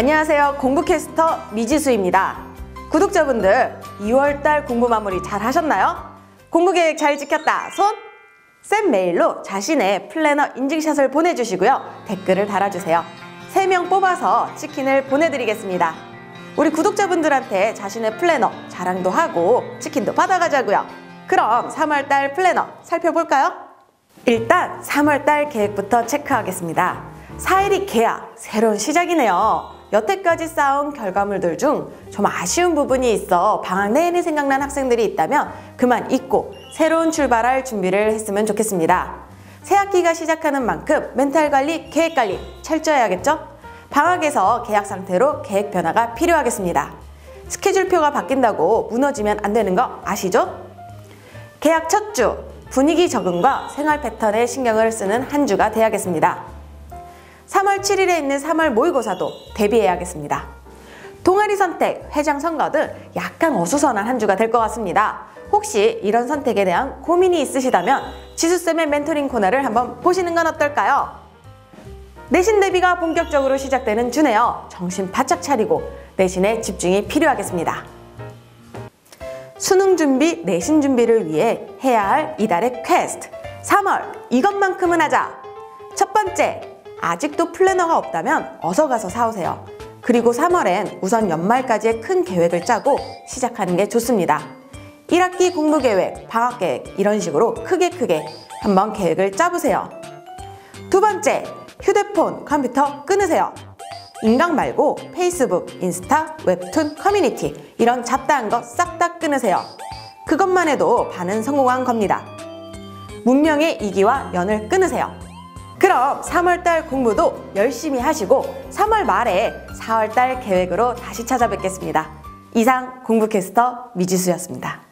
안녕하세요. 공부캐스터 미지수입니다. 구독자분들 2월달 공부 마무리 잘 하셨나요? 공부 계획 잘 지켰다. 손! 쌤 메일로 자신의 플래너 인증샷을 보내주시고요. 댓글을 달아주세요. 3명 뽑아서 치킨을 보내드리겠습니다. 우리 구독자분들한테 자신의 플래너 자랑도 하고 치킨도 받아가자고요. 그럼 3월달 플래너 살펴볼까요? 일단 3월달 계획부터 체크하겠습니다. 4일이 개학, 새로운 시작이네요. 여태까지 쌓아온 결과물들 중 좀 아쉬운 부분이 있어 방학 내내 생각난 학생들이 있다면 그만 잊고 새로운 출발할 준비를 했으면 좋겠습니다. 새 학기가 시작하는 만큼 멘탈 관리, 계획 관리 철저해야겠죠? 방학에서 계약 상태로 계획 변화가 필요하겠습니다. 스케줄표가 바뀐다고 무너지면 안 되는 거 아시죠? 계약 첫 주, 분위기 적응과 생활 패턴에 신경을 쓰는 한 주가 돼야겠습니다. 3월 7일에 있는 3월 모의고사도 대비해야겠습니다. 동아리 선택, 회장 선거 등 약간 어수선한 한 주가 될 것 같습니다. 혹시 이런 선택에 대한 고민이 있으시다면 지수쌤의 멘토링 코너를 한번 보시는 건 어떨까요? 내신 대비가 본격적으로 시작되는 주네요. 정신 바짝 차리고 내신에 집중이 필요하겠습니다. 수능 준비, 내신 준비를 위해 해야 할 이달의 퀘스트 3월 이것만큼은 하자 첫 번째 아직도 플래너가 없다면 어서 가서 사오세요 그리고 3월엔 우선 연말까지의 큰 계획을 짜고 시작하는 게 좋습니다 1학기 공부 계획, 방학 계획 이런 식으로 크게 크게 한번 계획을 짜보세요 두 번째 휴대폰, 컴퓨터 끊으세요 인강 말고 페이스북, 인스타, 웹툰, 커뮤니티 이런 잡다한 거 싹 다 끊으세요. 그것만 해도 반은 성공한 겁니다. 문명의 이기와 연을 끊으세요. 그럼 3월달 공부도 열심히 하시고 3월 말에 4월달 계획으로 다시 찾아뵙겠습니다. 이상 공부캐스터 미지수였습니다.